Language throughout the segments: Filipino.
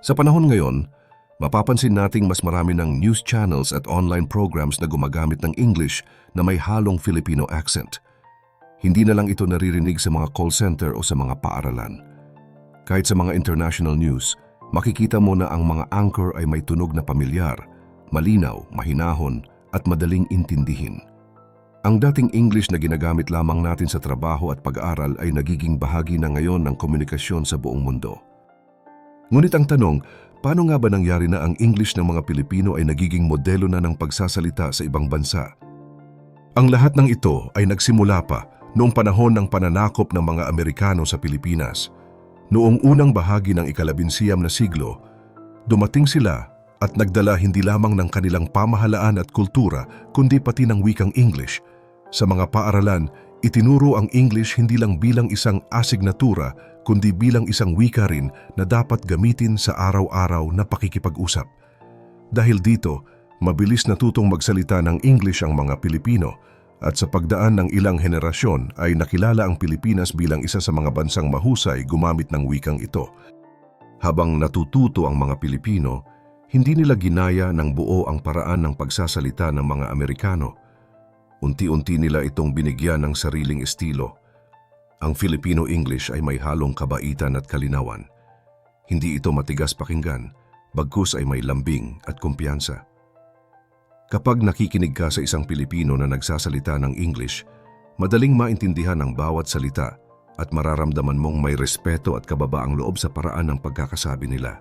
Sa panahon ngayon, mapapansin nating mas marami ng news channels at online programs na gumagamit ng English na may halong Filipino accent. Hindi na lang ito naririnig sa mga call center o sa mga paaralan. Kahit sa mga international news, makikita mo na ang mga anchor ay may tunog na pamilyar, malinaw, mahinahon at madaling intindihin. Ang dating English na ginagamit lamang natin sa trabaho at pag-aaral ay nagiging bahagi na ngayon ng komunikasyon sa buong mundo. Ngunit ang tanong, paano nga ba nangyari na ang English ng mga Pilipino ay nagiging modelo na ng pagsasalita sa ibang bansa? Ang lahat ng ito ay nagsimula pa noong panahon ng pananakop ng mga Amerikano sa Pilipinas. Noong unang bahagi ng ikalabinsiyam na siglo, dumating sila at nagdala hindi lamang ng kanilang pamahalaan at kultura kundi pati ng wikang English. Sa mga paaralan, itinuro ang English hindi lang bilang isang asignatura kundi bilang isang wika rin na dapat gamitin sa araw-araw na pakikipag-usap. Dahil dito, mabilis natutong magsalita ng English ang mga Pilipino at sa pagdaan ng ilang henerasyon ay nakilala ang Pilipinas bilang isa sa mga bansang mahusay gumamit ng wikang ito. Habang natututo ang mga Pilipino, hindi nila ginaya ng buo ang paraan ng pagsasalita ng mga Amerikano. Unti-unti nila itong binigyan ng sariling estilo. Ang Filipino English ay may halong kabaitan at kalinawan. Hindi ito matigas pakinggan, bagkus ay may lambing at kumpiyansa. Kapag nakikinig ka sa isang Pilipino na nagsasalita ng English, madaling maintindihan ang bawat salita at mararamdaman mong may respeto at kababaang loob sa paraan ng pagkakasabi nila.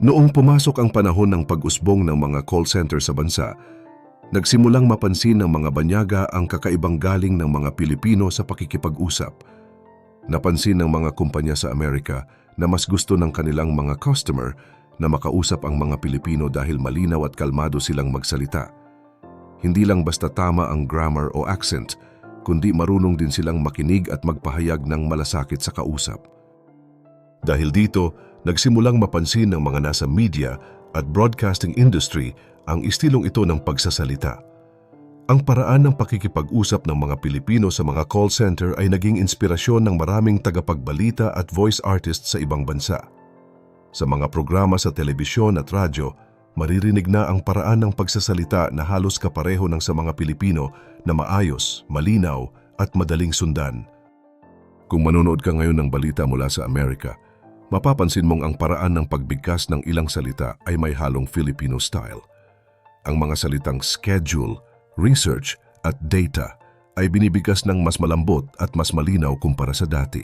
Noong pumasok ang panahon ng pag-usbong ng mga call center sa bansa, nagsimulang mapansin ng mga banyaga ang kakaibang galing ng mga Pilipino sa pakikipag-usap. Napansin ng mga kumpanya sa Amerika na mas gusto ng kanilang mga customer na makausap ang mga Pilipino dahil malinaw at kalmado silang magsalita. Hindi lang basta tama ang grammar o accent, kundi marunong din silang makinig at magpahayag ng malasakit sa kausap. Dahil dito, nagsimulang mapansin ng mga nasa media at broadcasting industry ang istilong ito ng pagsasalita. Ang paraan ng pakikipag-usap ng mga Pilipino sa mga call center ay naging inspirasyon ng maraming tagapagbalita at voice artists sa ibang bansa. Sa mga programa sa telebisyon at radyo, maririnig na ang paraan ng pagsasalita na halos kapareho ng sa mga Pilipino na maayos, malinaw at madaling sundan. Kung manonood ka ngayon ng balita mula sa Amerika, mapapansin mong ang paraan ng pagbigkas ng ilang salita ay may halong Filipino style. Ang mga salitang schedule, research at data ay binibigkas ng mas malambot at mas malinaw kumpara sa dati.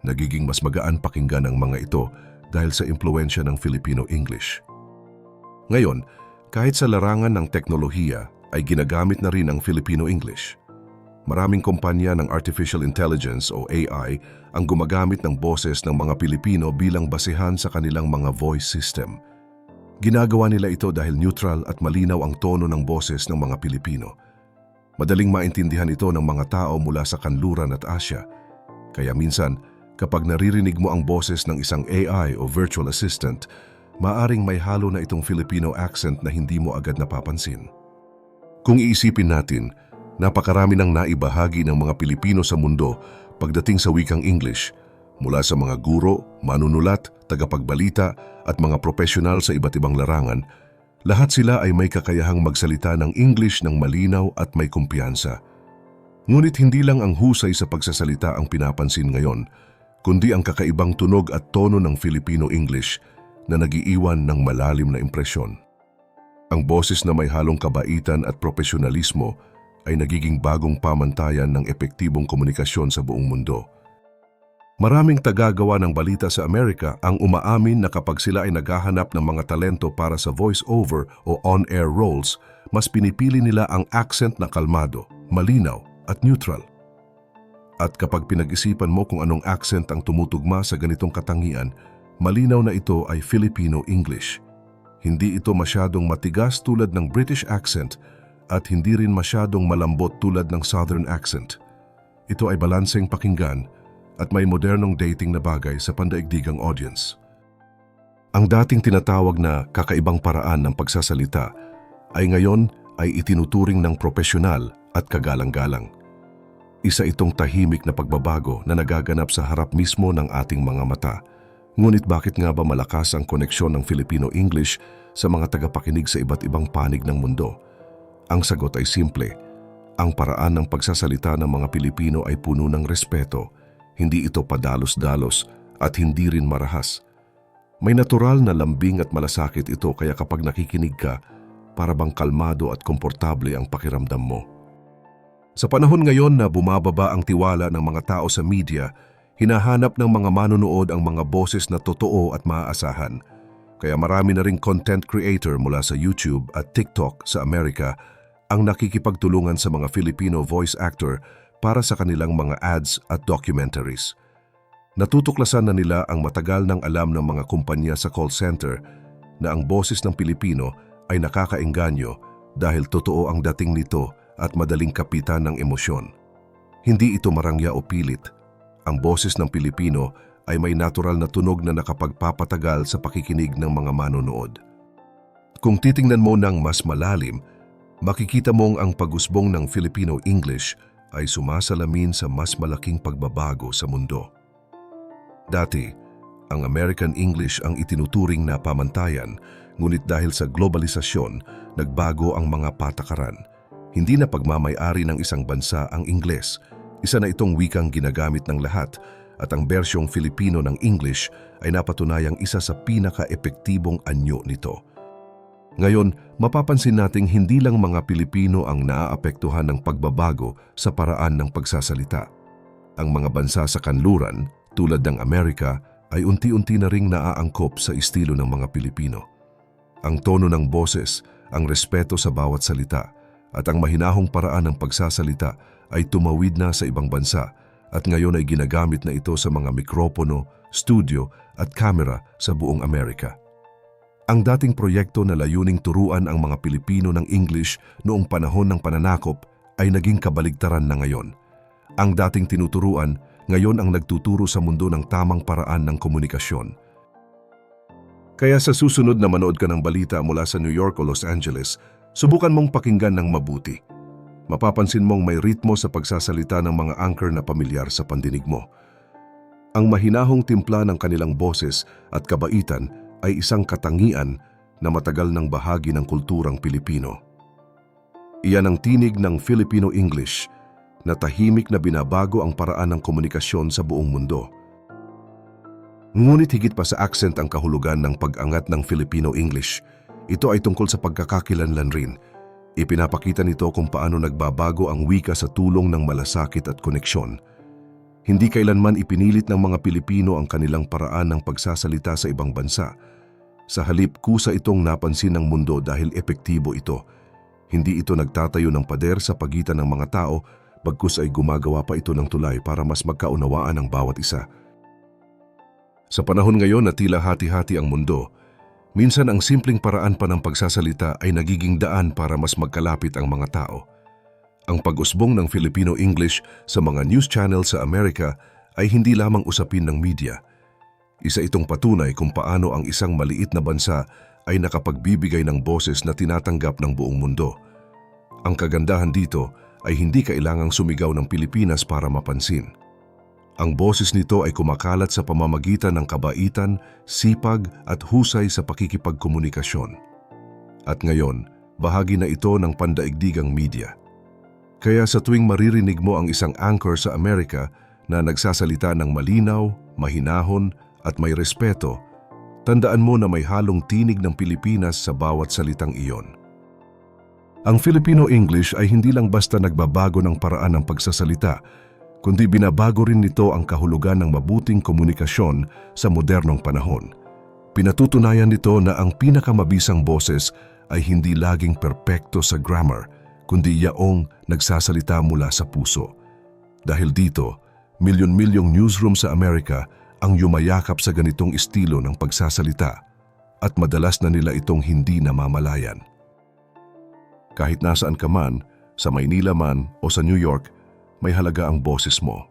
Nagiging mas magaan pakinggan ang mga ito dahil sa impluensya ng Filipino English. Ngayon, kahit sa larangan ng teknolohiya ay ginagamit na rin ang Filipino English. Maraming kumpanya ng artificial intelligence o AI ang gumagamit ng boses ng mga Pilipino bilang basehan sa kanilang mga voice system. Ginagawa nila ito dahil neutral at malinaw ang tono ng boses ng mga Pilipino. Madaling maintindihan ito ng mga tao mula sa kanluran at Asya. Kaya minsan, kapag naririnig mo ang boses ng isang AI o virtual assistant, maaring may halo na itong Filipino accent na hindi mo agad napapansin. Kung iisipin natin, napakarami ng naibahagi ng mga Pilipino sa mundo pagdating sa wikang English, mula sa mga guro, manunulat, tagapagbalita at mga profesional sa iba't ibang larangan, lahat sila ay may kakayahang magsalita ng English ng malinaw at may kumpiyansa. Ngunit hindi lang ang husay sa pagsasalita ang pinapansin ngayon, kundi ang kakaibang tunog at tono ng Filipino English na nagiiwan ng malalim na impresyon. Ang boses na may halong kabaitan at profesionalismo ay nagiging bagong pamantayan ng epektibong komunikasyon sa buong mundo. Maraming tagagawa ng balita sa Amerika ang umaamin na kapag sila ay naghahanap ng mga talento para sa voice-over o on-air roles, mas pinipili nila ang accent na kalmado, malinaw at neutral. At kapag pinag-isipan mo kung anong accent ang tumutugma sa ganitong katangian, malinaw na ito ay Filipino English. Hindi ito masyadong matigas tulad ng British accent at hindi rin masyadong malambot tulad ng Southern accent. Ito ay balanseng pakinggan at may modernong dating na bagay sa pandaigdigang audience. Ang dating tinatawag na kakaibang paraan ng pagsasalita ay ngayon ay itinuturing ng propesyonal at kagalang-galang. Isa itong tahimik na pagbabago na nagaganap sa harap mismo ng ating mga mata. Ngunit bakit nga ba malakas ang koneksyon ng Filipino-English sa mga tagapakinig sa iba't ibang panig ng mundo? Ang sagot ay simple. Ang paraan ng pagsasalita ng mga Pilipino ay puno ng respeto. Hindi ito padalos-dalos at hindi rin marahas. May natural na lambing at malasakit ito kaya kapag nakikinig ka, para bang kalmado at komportable ang pakiramdam mo. Sa panahon ngayon na bumababa ang tiwala ng mga tao sa media, hinahanap ng mga manonood ang mga boses na totoo at maaasahan. Kaya marami na ring content creator mula sa YouTube at TikTok sa Amerika ang nakikipagtulungan sa mga Filipino voice actor para sa kanilang mga ads at documentaries. Natutuklasan na nila ang matagal ng alam ng mga kumpanya sa call center na ang boses ng Pilipino ay nakakaengganyo dahil totoo ang dating nito at madaling kapitan ng emosyon. Hindi ito marangya o pilit. Ang boses ng Pilipino ay may natural na tunog na nakapagpapatagal sa pakikinig ng mga manonood. Kung titingnan mo ng mas malalim, makikita mong ang pagusbong ng Filipino English ay sumasalamin sa mas malaking pagbabago sa mundo. Dati, ang American English ang itinuturing na pamantayan, ngunit dahil sa globalisasyon, nagbago ang mga patakaran. Hindi na pagmamayari ng isang bansa ang Ingles. Isa na itong wikang ginagamit ng lahat at ang bersyong Filipino ng English ay napatunayang isa sa pinaka-epektibong anyo nito. Ngayon, mapapansin nating hindi lang mga Pilipino ang naaapektuhan ng pagbabago sa paraan ng pagsasalita. Ang mga bansa sa kanluran, tulad ng Amerika, ay unti-unti na ring naaangkop sa estilo ng mga Pilipino. Ang tono ng boses, ang respeto sa bawat salita, at ang mahinahong paraan ng pagsasalita ay tumawid na sa ibang bansa at ngayon ay ginagamit na ito sa mga mikropono, studio at kamera sa buong Amerika. Ang dating proyekto na layuning turuan ang mga Pilipino ng English noong panahon ng pananakop ay naging kabaligtaran na ngayon. Ang dating tinuturuan, ngayon ang nagtuturo sa mundo ng tamang paraan ng komunikasyon. Kaya sa susunod na manood ka ng balita mula sa New York o Los Angeles, subukan mong pakinggan ng mabuti. Mapapansin mong may ritmo sa pagsasalita ng mga anchor na pamilyar sa pandinig mo. Ang mahinahong timpla ng kanilang boses at kabaitan ay isang katangian na matagal ng bahagi ng kulturang Pilipino. Iyan ang tinig ng Filipino English na tahimik na binabago ang paraan ng komunikasyon sa buong mundo. Ngunit higit pa sa accent ang kahulugan ng pag-angat ng Filipino English. Ito ay tungkol sa pagkakakilanlan rin. Ipinapakita nito kung paano nagbabago ang wika sa tulong ng malasakit at koneksyon. Hindi kailanman ipinilit ng mga Pilipino ang kanilang paraan ng pagsasalita sa ibang bansa. Sa halip, kusa itong napansin ng mundo dahil epektibo ito. Hindi ito nagtatayo ng pader sa pagitan ng mga tao, bagkus ay gumagawa pa ito ng tulay para mas magkaunawaan ang bawat isa. Sa panahon ngayon na tila hati-hati ang mundo, minsan ang simpleng paraan pa ng pagsasalita ay nagiging daan para mas magkalapit ang mga tao. Ang pag-usbong ng Filipino English sa mga news channel sa Amerika ay hindi lamang usapin ng media. Isa itong patunay kung paano ang isang maliit na bansa ay nakapagbibigay ng boses na tinatanggap ng buong mundo. Ang kagandahan dito ay hindi kailangang sumigaw ng Pilipinas para mapansin. Ang boses nito ay kumakalat sa pamamagitan ng kabaitan, sipag at husay sa pakikipagkomunikasyon. At ngayon, bahagi na ito ng pandaigdigang media. Kaya sa tuwing maririnig mo ang isang anchor sa Amerika na nagsasalita ng malinaw, mahinahon at may respeto, tandaan mo na may halong tinig ng Pilipinas sa bawat salitang iyon. Ang Filipino English ay hindi lang basta nagbabago ng paraan ng pagsasalita, kundi binabago rin nito ang kahulugan ng mabuting komunikasyon sa modernong panahon. Pinatutunayan nito na ang pinakamabisang boses ay hindi laging perpekto sa grammar, kundi yaong nagsasalita mula sa puso. Dahil dito, milyon-milyong newsroom sa Amerika ang yumayakap sa ganitong estilo ng pagsasalita at madalas na nila itong hindi namamalayan. Kahit nasaan ka man, sa Maynila man o sa New York, may halaga ang boses mo.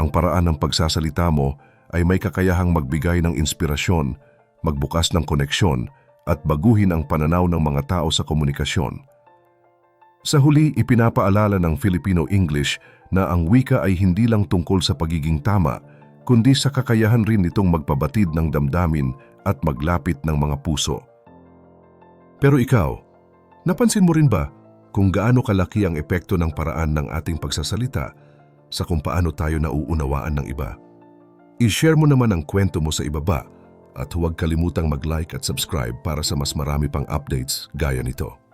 Ang paraan ng pagsasalita mo ay may kakayahang magbigay ng inspirasyon, magbukas ng koneksyon at baguhin ang pananaw ng mga tao sa komunikasyon. Sa huli, ipinapaalala ng Filipino English na ang wika ay hindi lang tungkol sa pagiging tama, kundi sa kakayahan rin nitong magpabatid ng damdamin at maglapit ng mga puso. Pero ikaw, napansin mo rin ba kung gaano kalaki ang epekto ng paraan ng ating pagsasalita sa kung paano tayo nauunawaan ng iba? I-share mo naman ang kwento mo sa ibaba at huwag kalimutang mag-like at subscribe para sa mas marami pang updates gaya nito.